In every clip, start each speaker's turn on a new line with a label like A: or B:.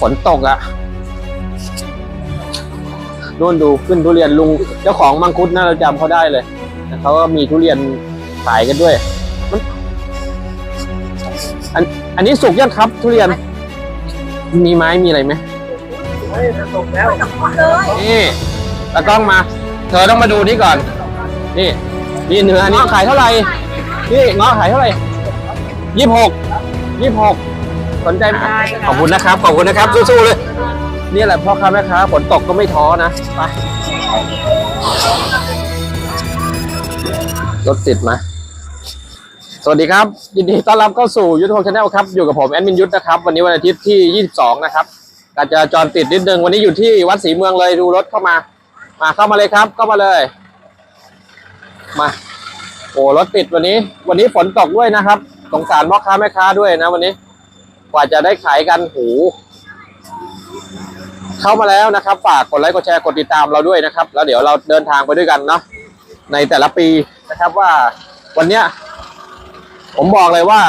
A: ฝนตกอะนู่นดูขึ้นทุเรียนลุงเจ้าของมังคุดน่าเราจำเขาได้เลยแล้วเขาก็มีทุเรียนขายกันด้วยมันอันอันนี้สุกยังครับทุเรียน มีไม้มีอะไรไหม
B: ไม่จะตกแล้ว
A: นี่ตากล้องมา เธอต้องมาดูนี่ก่อน นี่นี่เนื้อนี่ขายเท่าไหร่นี่เงาะขายเท่าไหร่ยี่สิบหกยี่สิบหก สนใจไหมขอบคุณนะครับ ขอบคุณนะครับ สู้ๆเลย นี่แหละพ่อค้าแม่ค้าฝนตกก็ไม่ท้อนะไปรถติดไหมาสวัสดีครับ ยินดีต้อนรับเข้าสู่ยุทธพงศ์ชาแนลครับ อยู่กับผมแอดมินยุทธนะครับ วันนี้วันอาทิตย์ที่ 22 นะครับการจราจรติดนิดนึง วันนี้อยู่ที่วัดศรีเมืองเลยดูรถเข้ามา มาเข้ามาเลยครับ เข้ามาเลย มาโอ้รถติดวันนี้ วันนี้ฝนตกด้วยนะครับ สงสารพ่อค้าแม่ค้าด้วยนะวันนี้ กว่าจะได้ขายกันโหเข้ามาแล้วนะครับ ฝากกดไลค์กดแชร์กดติดตามเราด้วยนะครับ แล้วเดี๋ยวเราเดินทางไปด้วยกันเนาะในแต่ละปีนะครับว่าวันเนี้ยผมบอกเลยว่า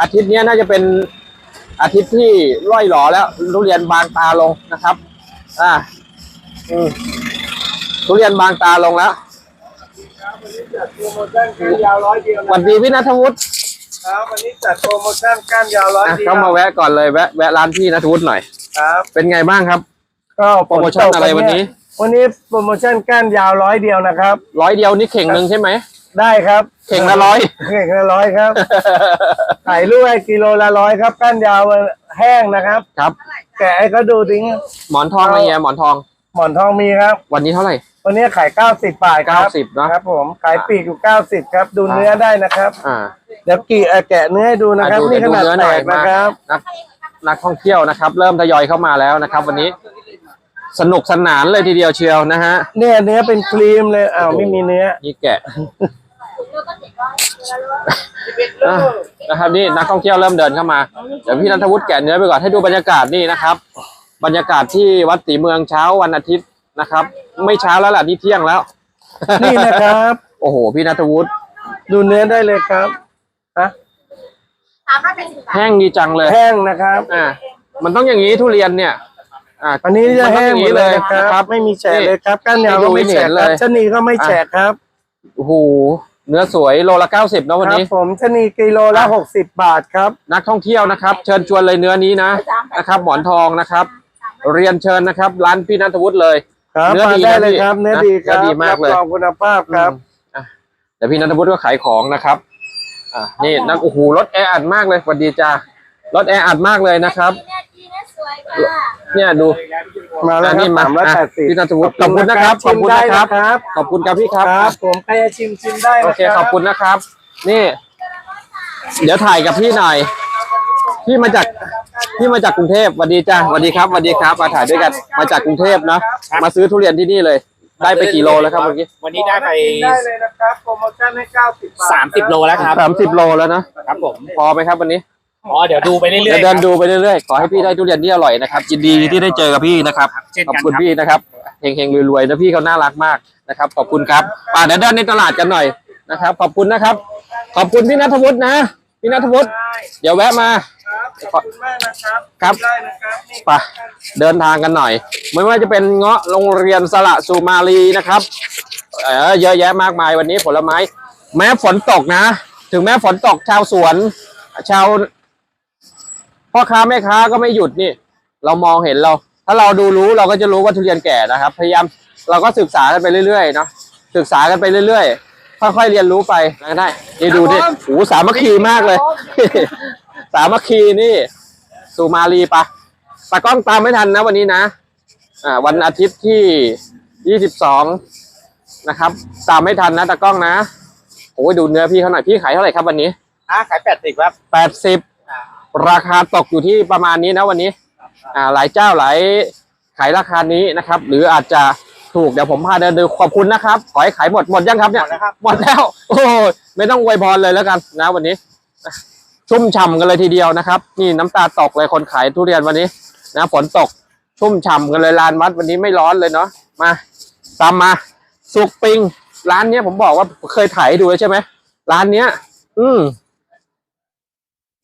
A: อาทิตย์เนี้ยน่าจะเป็นอาทิตย์ที่ร่อยหลอแล้วทุเรียนบางตาลงนะครับ อ่าอืทุเรียนบางตาลงแล้ว
B: วันนี้จัดโปรโมชั่นก้านยาวร้อยเดียว
A: สวัสดีพี่นัทวุฒิ
B: ครับวันนี้จัดโปรโมชั่นก้านยาวร้อย
A: อะ
B: เดียว
A: เข้ามาแวะก่อนเลยแวะแวะร้านพี่นัทวุฒิหน่อย
B: ครับ
A: เป็นไงบ้างครับ
B: ก็
A: โปรโมชั่นอะไรวันนี้
B: วันนี้โปรโมชั่นก้านยาวร้อยเดียวนะครับ
A: ร้อยเดียวนี่เข่งหนึ่งใช่ไหม
B: ได้ครับ
A: เข่งละร้อย
B: เข่งละร้อยครับขายลูกไอ้กิโลละร้อยครับก้านยาวแห้งนะครับ
A: ครับ
B: แกะให้เขาดูทิ้ง
A: หมอนทองอะไรเงี้ยหมอนทอง
B: หมอนทองมีครับ
A: วันนี้เท่าไหร่
B: วันนี้ขายเก้าสิบบาทครับ
A: 90เนอะ
B: ครับผมขายปีกอยู่เก้าสิบครับ ดูเนื้อได้นะครับ
A: อ่า
B: เดี๋ยวกี่เอ่อแกะเนื้อให้ดูนะครับ
A: อะ
B: นี่ขนาด
A: เดี๋ยว
B: แต
A: หอย
B: กนะครับ
A: นักนักท่องเที่ยวนะครับ เริ่มทยอยเข้ามาแล้วนะครับ วันนี้ สนุกสนานเลยทีเดียวเชียวนะฮะ
B: เนี่ยเนื้อเป็นครีมเลยอ้าวไม่มีเนื้อ
A: นี่แกะอะนะครับนี่นักท่องเที่ยวเริ่มเดินเข้ามา เดี๋ยวพี่นันทวุฒิแกะเนื้อไปก่อนให้ดูบรรยากาศนี่นะครับ บรรยากาศที่วัดศรีเมืองเช้าวันอาทิตย์ นะครับ ไม่เช้าแล้วล่ะนี่เที่ยงแล้ว
B: นี่นะครับ
A: โอ้โห พี่นัทวุฒิ
B: ดูเนื้อได้เลยครับฮะ
C: สามร้อยแปดสิบบาท
A: แห้งดีจังเลย
B: แห้งนะครับ
A: อ่า มันต้องอย่างนี้ทุเรียนเนี่ย อ่า
B: อันนี้จะแห้งหมดเลยนะค
A: มันต้องอย่างนี้เลยนะครั
B: รับบไม่มีแฉะเลยครับก้านยาว
A: ให้ดู
B: ก็ไม่แฉะ
A: ให้เห็น
B: ค
A: เล
B: รับ
A: ย
B: ชะนีก็ไม่แฉะครับ
A: โอ้โหเนื้อสวยโลละเก้าสิบนะวัน
B: ครั
A: นี้
B: บผมชะนีกิโลละหกสิบบาทครับ
A: นักท่องเที่ยวนะครับ เชิญชวนเลยเนื้อนี้นะนะครับ หมอนทองนะครับ เรียนเชิญนะครับ ร้านพี่นัทวุฒิเลย
B: ครับ
A: เนื้อ
B: มา
A: ดี
B: ได้
A: นะ
B: เลย
A: พี่
B: ครับเนื้อ
A: นะ
B: ดีครับ
A: เนื้อดีมากเลย
B: รับรองคุณภาพครับ
A: อะเดี๋ยวพี่นัทวุฒิก็ขายของนะครับ อ่านี่นักโอ้โหรถแออัดมากเลยสวัสดีจ้ารถแออัดมากเลยนะครับ
C: เนี่ยดีเนี่ยสวยค่ะ
A: เนี่ยดู
B: มาแล้ว
A: อะ
B: ค
A: นี่
B: รับ
A: มา
B: สามร้อยแปดสิบ
A: พี่นัทวุฒิขอบคุณนะครับขอบคุณนะครับ
B: ครับ
A: ขอบคุณครับพี่ค
B: ค
A: รั
B: รับบผมใครจะชิมชิมได้
A: โอ
B: นะ
A: เคขอบคุณนะครับ นี่ เดี๋ยวถ่ายกับพี่หน่อยพี่มาจาก พี่มาจากกรุงเทพสวัสดีจ้าสวัสดีครับสวัสดีครับมาถ่ายด้วยกัน มาจากกรุงเทพเนาะมาซื้อทุเรียนที่นี่เลย ได้ไปกี่โลแล้วครับเมื่อกี้
D: วันนี้ได้ไป
B: ได้เลยนะครับโปรโมชั่นให้เก้าสิบบาท
D: สามสิบโลแล้วครับ
A: สามสิบโลแล้วนะครับ
D: ผม
A: พอไหมครับวันนี้
D: อ๋อเดี๋ยวดูไปเรื่อย
A: เดี๋ยว
D: ๆ
A: เดิน
D: ครับ
A: ดูไปเรื่อยๆขอให้พี่ได้ทุเรียนที่อร่อยนะครับยินดีที่ได้เจอกับพี่นะครับ
D: เช่น
A: ขอบ
D: กัน
A: คุณ
D: ครับ
A: พี่นะครับเฮงๆรวยๆนะพี่เขาน่ารักมากนะครับ ขอบคุณครับป่าเดี๋ยวเดินในตลาดกันหน่อยนะครับ ขอบคุณนะครับ ขอบคุณพี่นัทวุฒินะ พี่นัทวุฒิเดี๋ยวแวะมา
B: ขอบคุณมากนะครับ
A: ครับ
B: ได้นะครับนี่
A: ไปเดินทางกันหน่อย ไม่ว่าจะเป็นเงาะโรงเรียนสละสุมาลีนะครับเออเยอะแยะมากมายวันนี้ผลไม้ แม้ฝนตกนะ ถึงแม้ฝนตกชาวสวน ชาวพ่อค้าแม่ค้าก็ไม่หยุดนี่ เรามองเห็นเรา ถ้าเราดูรู้เราก็จะรู้ว่าทุเรียนแก่นะครับ พยายามเราก็ศึกษากันไปเรื่อยๆเนาะศึกษากันไปเรื่อยๆ ค่อยๆเรียนรู้ไปก็ได้นี่ดูดิโอ้โหสามัคคีมากเลย สามัคคีนี่สุมาลีปะตากล้องตามไม่ทันนะวันนี้นะ อ่า วันอาทิตย์ที่ยี่สิบสองนะครับ ตามไม่ทันนะตากล้องนะโอ้ยดูเนื้อพี่เขาหน่อยพี่ขายเท่าไหร่ครับวันนี้
D: อะขายแปดสิบครับ
A: แปดสิบราคาตกอยู่ที่ประมาณนี้นะวันนี้ อ่า หลายเจ้าหลายขายราคานี้นะครับ หรืออาจจะ ถูกเดี๋ยวผมพาเดินดูขอบคุณนะครับ ขอให้ขายหมดหมดยังครับเนี่ย
D: หมดแล้วครับ
A: หมดแล้ว โอ้ยไม่ต้องอวยพรเลยแล้วกันนะวันนี้ ชุ่มฉ่ำกันเลยทีเดียวนะครับ นี่น้ำตาตกเลยคนขายทุเรียนวันนี้ นะฝนตกชุ่มฉ่ำกันเลยลานวัดวันนี้ไม่ร้อนเลยเนาะมาตามมา สุกปิง ร้านเนี้ยผมบอกว่าเคยถ่ายให้ดูแล้วใช่ไหมร้านเนี้ย อืม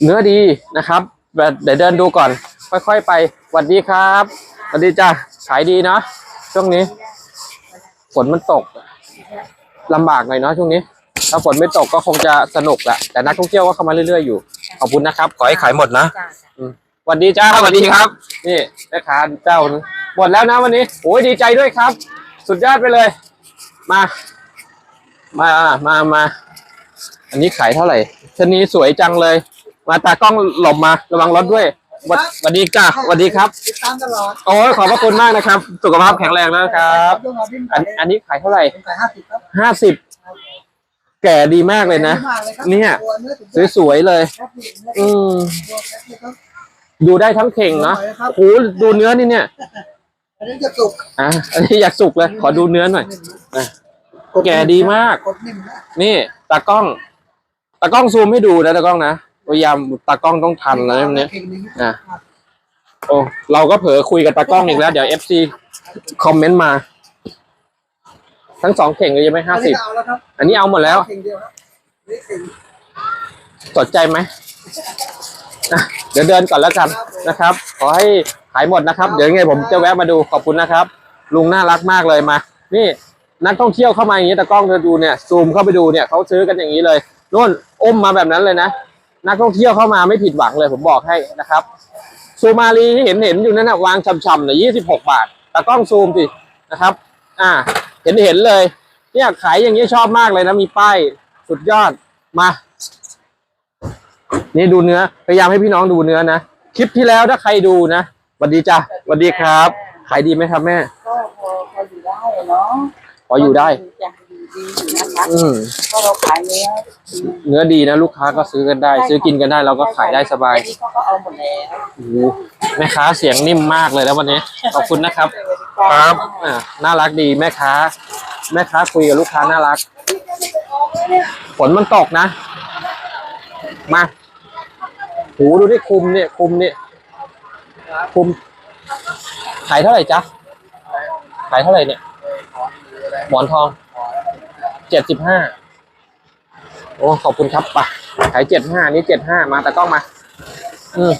A: เนื้อดีนะครับแบบเดี๋ยวเดินดูก่อน ค่อยๆไปสวัสดีครับสวัสดีจ้าขายดีเนาะช่วงนี้ ฝนมันตกลำบากหน่อยเนาะช่วงนี้ ถ้าฝนไม่ตกก็คงจะสนุกแหละแต่นักท่องเที่ยวก็เข้ามาเรื่อยๆอยู่ ขอบคุณนะครับ ขอให้ขายหมดนะอืมสวัสดีจ้าสวัสดีครับ นี่แม่ค้าเจ้านะหมดแล้วนะวันนี้โอ้ยดีใจด้วยครับ สุดยอดไปเลย มา มามามา อันนี้ขายเท่าไหร่ชะนีสวยจังเลย มาตากล้องหลบมาระวังรถด้วยส วัสสวัสดีจ้าสวัสดีครับ
B: ติดตามตลอด
A: โอ้ยขอบพระคุณมากนะครับ สุขภาพแข็งแรงนะครับ
B: ยกมาบิน
A: อันอันนี้ขายเท่าไหร่
B: ขายห้าสิบครับ
A: ห้าสิบแก่ดีมากเลยนะ
B: มากเลยครับ
A: เนี่ย
B: ตัวเนื้อสุด
A: สวยๆเลย
B: ครับพี่เนื้อ
A: อืม
B: ตัวแป๊บเดียวครับ
A: ดูได้ทั้งเข่งเนาะ
B: สวยครับ
A: โอ้โหดูเนื้อนี่เนี่ย
B: อันนี้จะสุก
A: อะอันนี้อยากสุกเลย ขอดูเนื้อหน่อย อะแก่ดีมาก
B: กดนิ่มนะ
A: นี่ตากล้องตากล้องซูมให้ดูนะตากล้องนะ พยายามตากล้องต้องทันนะเรื่องนี้
B: เก่งดี
A: อะโอ้เราก็เผลอคุยกับตากล้องอีกแล้ว เดี๋ยวเอฟซีคอมเมนต์มา ทั้งสองเข่งเลยยังไม่ห้าสิบ
B: เอาแล้วครับ
A: อันนี้เอาหมดแล้ว
B: เก่งเดียวครับนี่เก่ง
A: สนใจไหมอะเดี๋ยวเดินก่อนแล้วกันนะครับ ขอให้ขายหมดนะครับ เดี๋ยวยังไงผมจะแวะมาดูขอบคุณนะครับ ลุงน่ารักมากเลยมา นี่นักท่องเที่ยวเข้ามาอย่างนี้แต่กล้องเธอดูเนี่ยซูมเข้าไปดูเนี่ยเขาซื้อกันอย่างนี้เลยนู่นอมมาแบบนั้นเลยนะ นักท่องเที่ยวเข้ามาไม่ผิดหวังเลยผมบอกให้นะครับซูมารีที่เห็นเห็นอยู่นั่นนะวางช่ำๆเนี่ยยี่สิบหกบาทแต่กล้องซูมสินะครับ อ่า เห็นเห็นเลย เนี่ยขายอย่างนี้ชอบมากเลยนะมีป้ายสุดยอดมา นี่ดูเนื้อพยายามให้พี่น้องดูเนื้อนะคลิปที่แล้วถ้าใครดูนะสวัสดีจ้ะสวัสดีครับ ขายดีไหมครับแม่
E: ก็พอพออยู่ได้อะเนาะ
A: พออยู่ได้
E: จะ ดีดีอยู่นะคะ
A: อืม
E: ก็เราขายเนื้อ
A: เนื้อดีนะลูกค้าก็ซื้อกันได้ ซื้อกินกันได้เราก็ขายได้สบาย
E: อันนี้เขาก็เอาหมดแล้ว
A: โอ้โหแม่ค้าเสียงนิ่มมากเลยแล้ววันนี้ ขอบคุณนะครับ ครับอ่าน่ารักดีแม่ค้า แม่ค้าคุยกับลูกค้าน่ารัก ฝนมันตกนะ มาโหดูที่คุมเนี่ยคุมเนี่ยคุม ขายเท่าไหร่จ๊ะ ขายเท่าไหร่เนี่ย หมอนทอง เจ็ดสิบห้าโอ้ขอบคุณครับไปะขายเจ็ดห้านี่เจ็ดห้ามาแต่กล้องมา อืม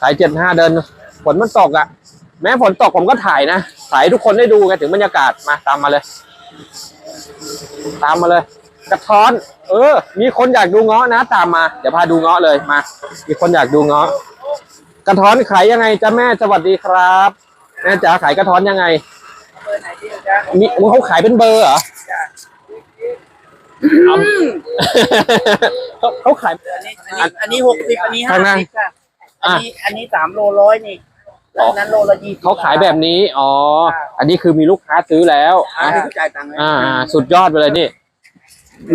A: ขายเจ็ดห้าเดินฝนมันตกอะ่ะ แม้ฝนตกผมก็ถ่ายนะถ่ายให้ทุกคนได้ดูกันถึงบรรยากาศมาตามมาเลย ตามมาเลย กระท้อน เออ มีคนอยากดูเงาะนะ ตามมา เดี๋ยวพาดูเงาะเลยมา มีคนอยากดูเงาะกระท้อนขายยังไงจ้าแม่สวัสดีครับแม่จ๋าขายกระท้อนยังไง
E: เบอร์ไหนดีจ๊ะ
A: มีโอ้เขาขายเป็นเบอร์เหรอ เอา เขาเขาขาย
E: อันนี้อันนี้หกสิบอันนี้ห้า
A: ข้างหน้า
E: สิบค่ะ
A: อะ
E: อันนี้อันนี้สามโลร้อยนี่แล้วอันนั้นโลละยี่สิบ
A: เขาขายแบบนี้ อ๋ออันนี้คือมีลูกค้าซื้อแล้ว
E: อัน
A: อะ
E: นี้เขาจ่ายตังค์เลย
A: อ่าอ่า สุดยอดไปเลยนี่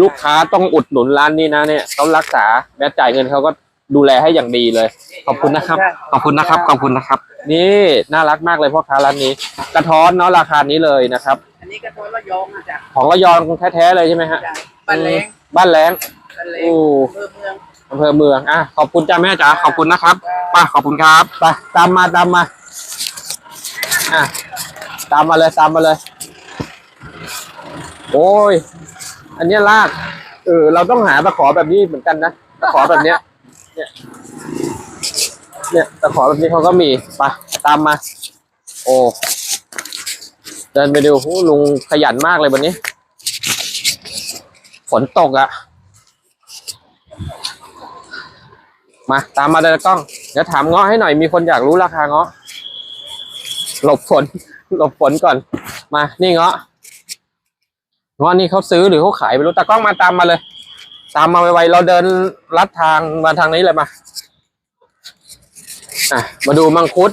A: ลูกค้าต้องอุดหนุนร้านนี้นะเนี่ยเขารักษาแม้จ่ายเงินเขาก็ดูแลให้อย่างดีเลย ขอบคุณนะครับ ขอบคุณนะครับ ขอบคุณนะครับ นี่น่ารักมากเลยพ่อค้าร้านนี้ กระท้อนเนาะราคานี้เลยนะครับ
E: อันนี้ก็ตัวละยองอะจ้ะ
A: ของระยองแท้ๆเลยใช่ไหมฮะ
E: จ้ะ บ้านแรง
A: บ้านแรง
E: บ้านแรง
A: โอ้
E: อำเภอเมือง
A: อำเภอเมืองอะขอบคุณจ้าแม่จ๋าขอบคุณนะครับป้าขอบคุณครับไปตามมาตามมาอะตามมาเลยตามมาเลย โอ้ย อันเนี้ยลากเออเราต้องหาตะขอแบบนี้เหมือนกันนะตะขอแบบเนี้ย เนี่ย เนี่ยตะขอแบบนี้เขาก็มีไปตามมา โอ้เดินไปดูโอ้ลุงขยันมากเลยวันนี้ ฝนตกอะมาตามมาเลยกล้อง เดี๋ยวถามเงาะให้หน่อยมีคนอยากรู้ราคาเงาะหลบฝนหลบฝนก่อน มา นี่เงาะเงาะนี่เขาซื้อหรือเขาขายไม่รู้ตากล้องมาตามมาเลย ตามมาไวๆเราเดินลัดทางมาทางนี้เลยมาอะมาดูมังคุด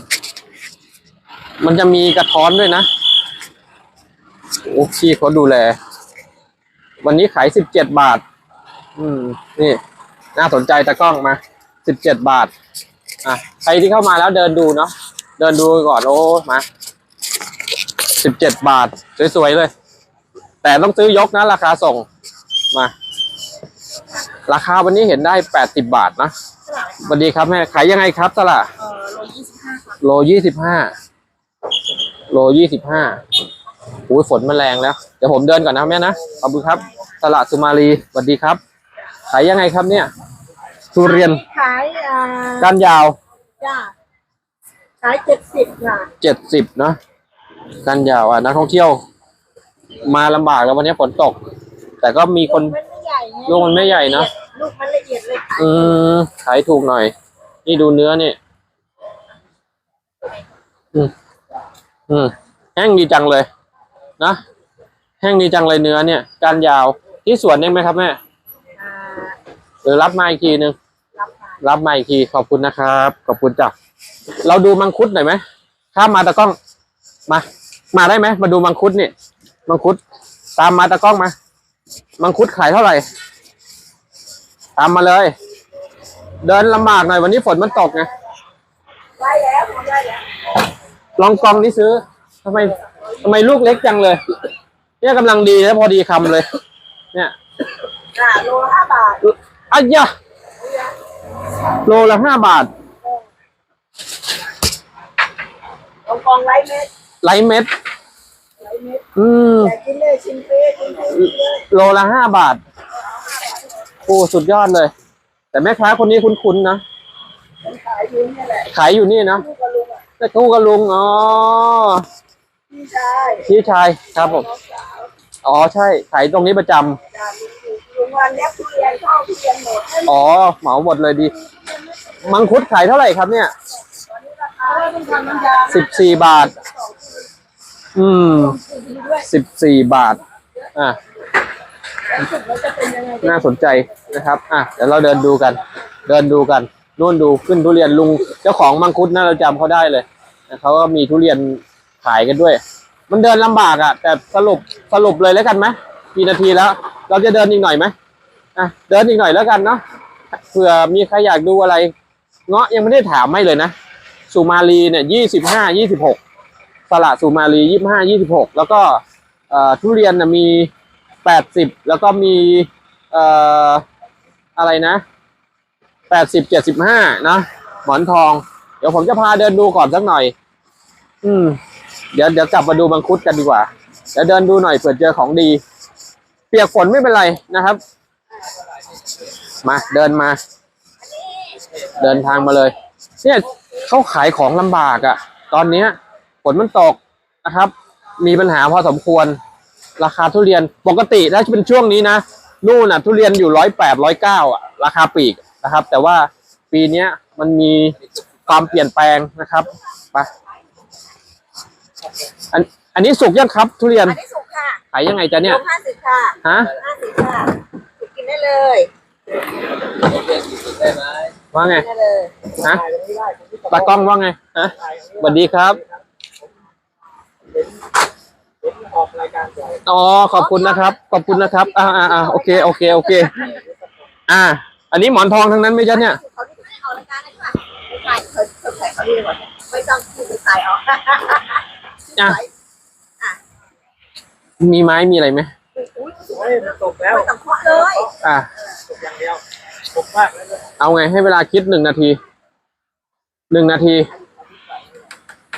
A: มันจะมีกระท้อนด้วยนะโอ้พี่เขาดูแล วันนี้ขายสิบเจ็ดบาท อืม นี่ น่าสนใจตะกล้องมาสิบเจ็ดบาท อะ ใครที่เข้ามาแล้วเดินดูเนาะ เดินดูก่อนโอ้ มาสิบเจ็ดบาท สวยๆเลย แต่ต้องซื้อยกนะราคาส่ง มา ราคาวันนี้เห็นได้แปดสิบบาทนะสวัสดีครับแม่ ขายยังไงครับตลาด
E: เออโลยี่สิบห้าค่ะ
A: โลยี่สิบห้าโลยี่สิบห้าโอ้ยฝนมันแรงแล้ว เดี๋ยวผมเดินก่อนนะแม่นะ ขอบคุณครับ ตลาดสุมาลีสวัสดีครับ ขายยังไงครับเนี่ยทุเรียน
C: ขายอ่า
A: ก้านยาว
C: จ้า
E: ขายเจ็ดสิบค่ะ
A: เจ็ดสิบเนาะกันยาวอะนักท่องเที่ยว มาลำบากแล้ววันนี้ฝนตก แต่ก็มีคน
E: มันไม่ใหญ่ไง
A: ลูกมันไม่ใหญ่เนอะ
E: ลูกมันละเอียดเลยค่ะ
A: อืมขายถูกหน่อย นี่ดูเนื้อนี่ อืมอืมแห้งดีจังเลย นะแห้งดีจังเลยเนื้อเนี่ยการยาวที่สวนเองไหมครับแม่
E: อ่า
A: หรือรับมาอีกทีนึง
E: รับมา
A: รับมาอีกทีขอบคุณนะครับขอบคุณจ้ะเราดูมังคุดหน่อยไหมข้ามมาตะกล้องมา มาได้ไหมมาดูมังคุดนี่มังคุด ตามมาตะกล้องมามังคุดขายเท่าไหร่ ตามมาเลย เดินลำบากหน่อยวันนี้ฝนมันตกไง
E: ได้แล้วทำได้แล้ว
A: ลองกองนี่ซื้อทำไม ทำไมลูกเล็กจังเลย เนี่ยกำลังดีแล้วพอดีคำเลย เนี่ย
E: อ่าโลห้าบาท
A: อัยยะโลละห้าบาท
E: กองกองไรเม็ด
A: ไลท์เม็ด
E: ไรเม็ด
A: อืม
E: แต่กินเลยชิมเฟ่กินเฟ่กินเลย
A: โลละห้าบาทโอ้สุดยอดเลย แต่แม่ค้าคนนี้คุ้นๆนะ
E: ผมขายอยู่เนี่ยแหละ
A: ขายอยู่นี่นะ
E: ลูกกับลุงอะ
A: แต่คู่กับลุงอ๋อ
E: พี่ชาย
A: พี่ชายครับผม
E: น้องสาว
A: อ๋อใช่ขายตรงนี้ประจำ
E: จากลุงวันเลี้ยงทุเรียนเข้าทุเรียนหมดให้
A: อ๋อเหมาหมดเลยดี มังคุดขายเท่าไหร่ครับเนี่ย
E: ราคาต้องทำน้ำยา
A: สิบสี่บาท อืมสิบสี่บาท อะ
E: มันจะเป็นยังไง
A: น่าสนใจนะครับ อะ เดี๋ยวเราเดินดูกัน เดินดูกัน นู่นดูขึ้นทุเรียนลุง เจ้าของมังคุดน่าเราจำเขาได้เลยเขาก็มีทุเรียน ขายกันด้วย มันเดินลำบากอะ แต่สรุปสรุปเลยแล้วกันไหมกี่นาทีแล้ว เราจะเดินอีกหน่อยไหมอะเดินอีกหน่อยแล้วกันเนาะเผื่อมีใครอยากดูอะไร เงาะยังไม่ได้ถามไม่เลยนะสุมาลีเนี่ยยี่สิบห้ายี่สิบหกสละสุมาลียี่สิบห้ายี่สิบหกแล้วก็เอ่อทุเรียนนะมีแปดสิบแล้วก็มีเอ่ออะไรนะแปดสิบเจ็ดสิบห้านะหมอนทอง เดี๋ยวผมจะพาเดินดูก่อนสักหน่อย อืม เดี๋ยวเดี๋ยวกลับมาดูมังคุดกันดีกว่าเดี๋ยวเดินดูหน่อยเผื่อเจอของดี เปียกฝนไม่เป็นไรนะครับ มาเดินมา เดินทางมาเลย เนี่ยเขาขายของลำบากอะ่ะ ตอนเนี้ยฝนมันตกนะครับ มีปัญหาพอสมควร ราคาทุเรียนปกติถ้าเป็นช่วงนี้นะนู่นน่ะทุเรียนอยู่ร้อยแปดร้อยเก้าอะราคาปีกนะครับ แต่ว่าปีเนี้ยมันมีความเปลี่ยนแปลงนะครับไป อันอันนี้สุกยังครับ ทุเรียน
E: อันนี้สุกค่ะ
A: ขายยังไงจ๊ะเนี่ย
E: ลงห้าสิบค่ะ
A: ฮะ
E: ห้าสิบค่ะกินได้เลย
A: ว่าไง
E: กินได้เลย
A: ฮะตากล้องว่าไงฮะสวัสดีครับอ๋อขอบคุณนะครับ ขอบคุณนะครับ อ่าอ่าอ่าโอเคโอเคโอเค อ่า อันนี้หมอนทองทั้งนั้นไหมจ๊ะเนี่ย
E: เขาที่ไม่ออกรายการเลยค่ะไม่ใช่เขาเขาใส่เขาดีกว่าไม่ต้ องพูดใส่ออก
A: อะมีไม้มีอะไรไหม
E: อุ้ย
D: โอ้ยมันตกแล้ว
E: ไม่ต้องเคาะเลย
A: อ่า
D: ตกอย่างเดียวตกมากเลย
A: เอาไงให้เวลาคิดหนึ่งนาที หนึ่งนาที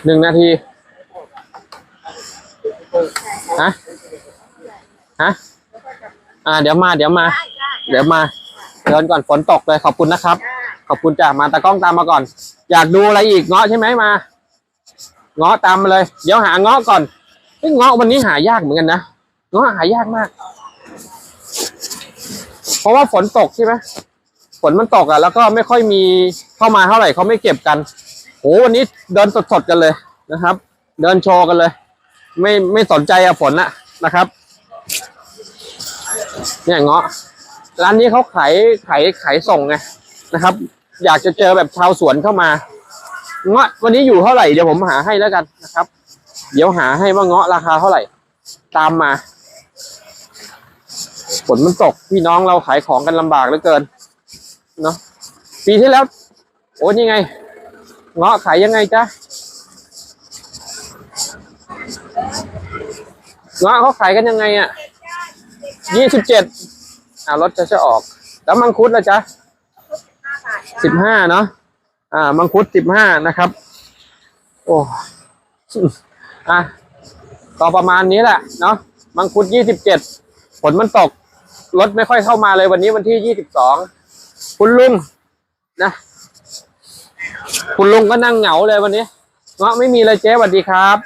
A: หนึ่งนาที ฮะ ฮะ อ่า เดี๋ยวมา เดี๋ยวมา
E: ได้ได้
A: เดี๋ยวมา เดินก่อนฝนตกเลยขอบคุณนะครับขอบคุณจ้ามาตากล้องตามมาก่อน อยากดูอะไรอีกเงาะใช่ไหมมา เงาะตามมาเลย เดี๋ยวหาเงาะก่อนเฮ้ยเงาะวันนี้หายากเหมือนกันนะเงาะหายากมาก เพราะว่าฝนตกใช่ไหมฝนมันตกอะแล้วก็ไม่ค่อยมีเข้ามาเท่าไหร่เขาไม่เก็บกันโอ้วันนี้เดินสดๆกันเลยนะครับ เดินโชว์กันเลย ไม่ไม่สนใจอะฝนอะนะครับเนี่ยเงาะร้านนี้เขาขายขายขายส่งไงนะครับ อยากจะเจอแบบชาวสวนเข้ามา เงาะวันนี้อยู่เท่าไหร่เดี๋ยวผมหาให้แล้วกันนะครับ เดี๋ยวหาให้ว่าเงาะราคาเท่าไหร่ ตามมาฝนมันตกพี่น้องเราขายของกันลำบากเหลือเกินเนาะปีที่แล้ว โอ้ยังไง เงาะขายยังไงจ๊ะเงาะเขาขายกันยังไงอะยี่สิบเจ็ดอ่ารถจะจะออก แล้วมังคุดละจ๊ะสิบห้าเนาะ อ่า มังคุดสิบห้านะครับ โอ้อะก็ประมาณนี้แหละเนาะมังคุดยี่สิบเจ็ดฝนมันตกรถไม่ค่อยเข้ามาเลยวันนี้วันที่ยี่สิบสองคุณลุงนะ คุณลุงก็นั่งเหงาเลยวันนี้เงาะไม่มีเลยเจ๊สวัสดีครับ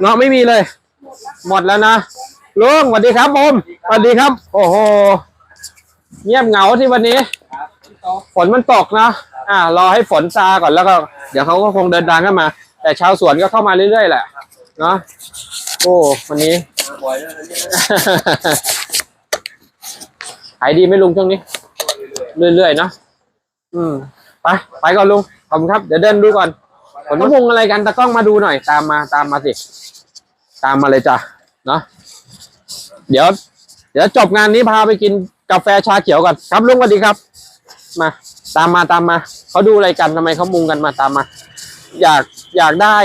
A: เงาะไม่มีเลย หมดแล้วนะลุงสวัสดีครับผมสวัสดีครับ โอ้โหเงียบเหงาที่วันนี้ฝนมันตกนะ อ่ารอให้ฝนซาก่อนแล้วก็ เดี๋ยวเขาก็คงเดินทางเข้ามา แต่ชาวสวนก็เข้ามาเรื่อยๆแหละเนาะโอ้วันนี้ ขายดีไหมลุงช่วงนี้ เรื่อยๆเนาะอืมไปไปก่อนลุงขอบคุณครับ เดี๋ยวเดินดูก่อนผลมะมุงอะไรกันตากล้องมาดูหน่อย ตามมาตามมาสิ ตามมาเลยจ้ะเนาะเดี๋ยว เดี๋ยวจบงานนี้พาไปกินกาแฟชาเขียวก่อนครับลุงสวัสดีครับ มา ตามมาตามมาเขาดูอะไรกันทำไมเขามุงกันมาตามมา อยากอยากได้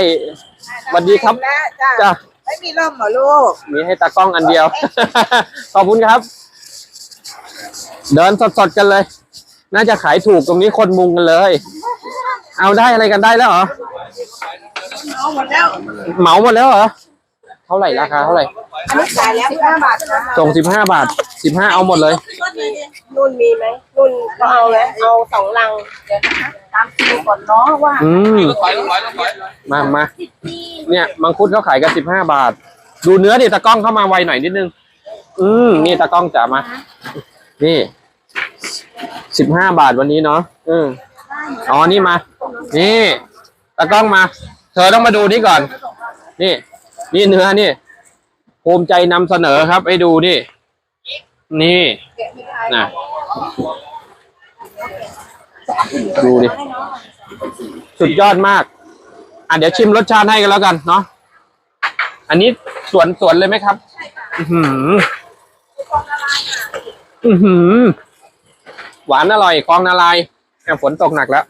A: สวัสดีครับ
E: แล้วจ้า
A: จ้ะ
E: ไม่มีร่มเหรอลูก
A: มีให้ตากล้องอันเดียว ขอบคุณครับ เดินสดๆกันเลย น่าจะขายถูกตรงนี้คนมุงกันเลย เอาได้อะไรกันได้แล้วเหรอ
E: เอาหมดแล้ว
A: เหมาหมดแล้วเหรอ เท่าไหร่ราคาเท่าไหร่
E: อันนี้ขายแล้วสิบห้าบาทนะ
A: ส่งสิบห้าบาทสิบห้าเอาหมดเลย
E: นุ่นมีไหมนุ่นก็เอาไหมเอาสองลังเดี๋ยวนะตามคิวก่อนเนาะว่า
A: อืมมามาเนี่ยมังคุดเขาขายกันสิบห้าบาท ดูเนื้อดิตากล้องเข้ามาไวหน่อยนิดนึง อืมนี่ตากล้องจ๋ามา นี่สิบห้าบาทวันนี้เนาะอืมอ๋อนี่มา นี่ตากล้องมา เธอต้องมาดูนี่ก่อน นี่ นี่เนื้อนี่ภูมิใจนำเสนอครับ ให้ดูนี่ นี่ นะดูดิ สุดยอดมาก อะเดี๋ยวชิมรสชาติให้กันแล้วกันเนาะ อันนี้สวนสวนเลยไหมครับ อือหือ อือหือ หวานอร่อยคลองนาลายแอบฝนตกหนักแล้ว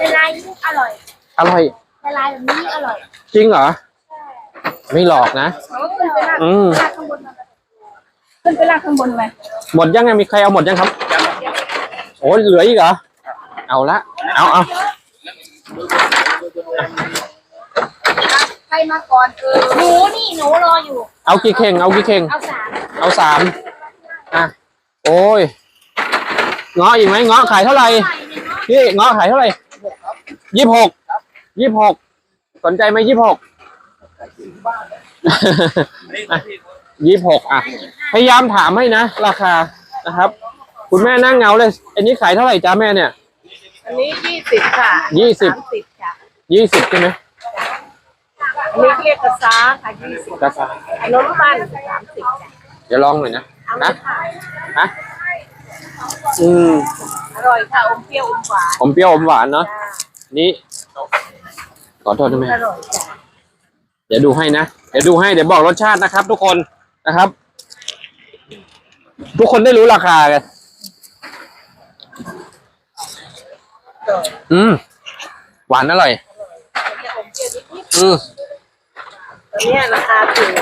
C: ละลายยิ่งอร่อย
A: อร่อย
C: ละลายแบบนี้ยิ่งอร่อย
A: จริงเหรอ ไม่หลอกนะ
C: เขาขึ้นไปลาก
A: อืม
C: ลากข้างบนมา ขึ้นไปลากข้างบนไหม
A: หมดยังไงมีใครเอาหมดยังครับโอ้เหลืออีกเหรอเอาละเอาเอา
C: ใครมาก่อนเออหนูนี่หนูรออยู่
A: เอากี่เข่งเอากี่เข่ง
C: เอาสาม
A: เอาสามอะโอ้ยเงาะอีกไหมเงาะขายเท่าไหร่
C: ใส่เนี่ยเนาะ
A: พี่เงาะขายเท่าไหร่ยี่สิบหกยี่สิบหกสนใจไหมยี่สิบหกยี่สิบหกอะ พยายามถามให้นะ ราคานะครับ คุณแม่นั่งเงาเลย อันนี้ขายเท่าไหร่จ้าแม่เนี่ย
E: อันนี้ยี่สิบค่ะ
A: ยี่สิบ
E: สามสิบค่ะ
A: ยี่สิบใช่ไหม
E: อันนี้เรียกกระซ้าค่ะยี่สิบ
A: ราคา
E: อันนู้นปั้นสามสิบจ้ะ
A: เดี๋ยวลองหน่อยนะ
E: เอาไหม
A: นะ
E: ค่ะ
A: ฮะอืม
E: อร่อยค่ะอมเปรี้ยวอมหวาน
A: อมเปรี้ยวอมหวานเนาะ
E: จ้า
A: นี่ขอโทษนะแม่
E: อร่อยจ้ะ
A: เดี๋ยวดูให้นะ เดี๋ยวดูให้ เดี๋ยวบอกรสชาตินะครับ ทุกคนนะครับ ทุกคนได้รู้ราคากันอืม หวานอร่อย
E: จะอมเปรี้ยวนิด
A: อืม
E: ๆตัวเนี้ยราคาถูก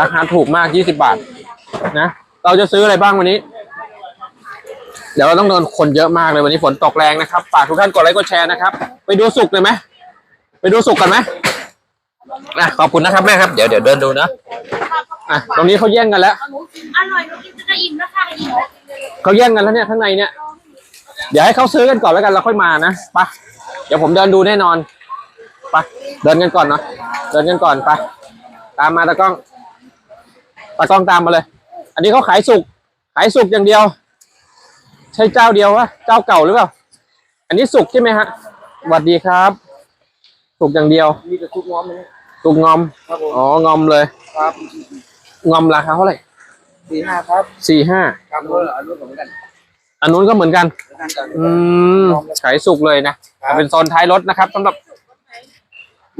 A: ราคาถูกมากยี่สิบาท นะ เราจะซื้ออะไรบ้างวันนี้ เดี๋ยวเราต้องโดนคนเยอะมากเลยวันนี้ฝนตกแรงนะครับฝากทุกท่านกดไลค์กดแชร์นะครับ ไปดูสุกเลยไหมไปดูสุกกันไหม อะขอบคุณนะครับแม่ครับเดี๋ยวเดี๋ยวเดินดูนะอะตรงนี้เขาแย่งกันแล้ว
C: เอร่อยหนูกินจะได้อิ่มแล้วค่ะอิ่มแล้ว
A: เขาแย่งกันแล้วเนี่ยข้างในเนี่ย เดี๋ยวให้เขาซื้อกันก่อนแล้วกันเราค่อยมานะไปะเดี๋ยวผมเดินดูแน่นอนไปะเดินกันก่อนเนาะเดินกันก่อนไปตามมาตากล้องตากล้องตามมาเลย อันนี้เขาขายสุกขายสุกอย่างเดียว ใช่เจ้าเดียววะเจ้าเก่าหรือเปล่า อันนี้สุกใช่ไหมฮะสวัสดีครับ สุกอย่างเดียว
D: มีแต่ทุกง้อมเลย
A: สุกงอม
D: ครับผม
A: อ๋องอมเลย
D: ครับ
A: งอมราคาเท่าไหร่
D: สี่ห้าครับ
A: สี่ห้า
D: ครับผมอันนู้นเหมือนกัน
A: อันนู้นก็เหมือนกัน
D: เหมือนกัน
A: อืมขายสุกเลยนะเป็นโซนท้ายรถนะครับสำหรับ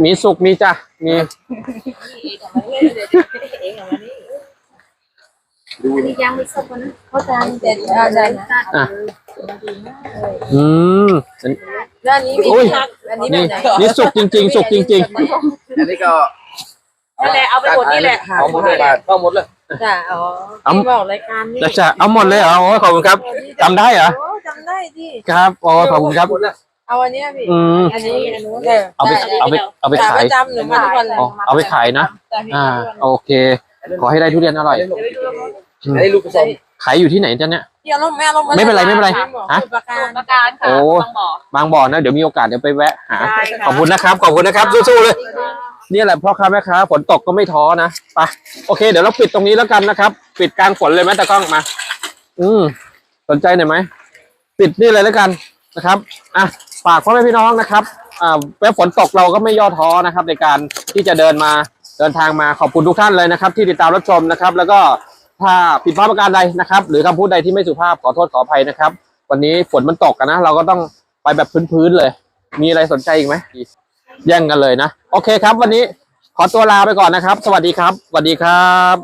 A: มีสุกมีจ้ะ มี
C: มียางมีส้มนะเขาจะเด็ดอะไรนะ
A: อะ อืม
E: ด้านนี้มี
A: อุ้ย
E: ผัก อันนี้แบ
A: นี่
E: บไหน
A: นี่สุกจริง ๆ สุกจริง
D: อันนี้ก็
E: นั่นแหละเอาไปหมดนี่แหละ
D: เอาหมดเลยบาทเอาหมดเลย
E: จ้ะอ๋อ
A: เอา
E: ที่บอกรายการนี่
A: ๆจะจะเอาหมดเลยเหรอโอ้ขอบคุณครับจำได้เหรอ
E: โอ้จำได้ที่
A: ครับโอ้ขอบคุณครับ
D: หมดแล้ว
E: เอาอันเนี้ยพี่
A: อืม
E: อันนี้อันนู้น
A: เอาไปเอาไปเอาไป
E: ขา
A: ขาย
E: ประจำหนูมาทุกวันเลย
A: อ๋อเอาไปขายนะ
E: จ้ะพี่
A: อ่า
E: มาทุกวัน
A: โอเค ขอให้ได้ทุเรียนอร่อย
E: เดี๋ยวไปดูแล้ว
A: อืม
D: อันนี้ลูกผสม
A: ขายอยู่ที่ไหนจ๊ะเนี่ย
C: เดี๋ยวลงแม่ลง
A: ไม่เป็นไรไม่เป็นไรฮะ
C: ประการประการค่ะ
A: โอ้
C: ต้องบอก
A: บางบ่อนะเดี๋ยวมีโอกาสเดี๋ยวไปแวะหา
C: ได้ค่ะ
A: ขอบคุณนะครับ ขอบคุณนะครับ สู้ๆเลยนี่แหละพ่อค้าแม่ค้าฝนตกก็ไม่ท้อนะไปโอเค เดี๋ยวเราปิดตรงนี้แล้วกันนะครับ ปิดกลางฝนเลยไหมตากล้องมา อืมสนใจหน่อยไหมปิดนี่เลยแล้วกันนะครับอะฝากพ่อแม่พี่น้องนะครับอ่าแม้ฝนตกเราก็ไม่ย่อท้อนะครับ ในการที่จะเดินมาเดินทางมาขอบคุณทุกท่านเลยนะครับ ที่ติดตามรับชมนะครับ แล้วก็ ถ้าผิดพลาดประการใดนะครับ หรือคำพูดใดที่ไม่สุภาพขอโทษขออภัยนะครับ วันนี้ฝนมันตกกันนะ เราก็ต้องไปแบบพื้นๆเลย มีอะไรสนใจอีกไหมแย่งกันเลยนะ โอเคครับ วันนี้ขอตัวลาไปก่อนนะครับ สวัสดีครับสวัสดีครับ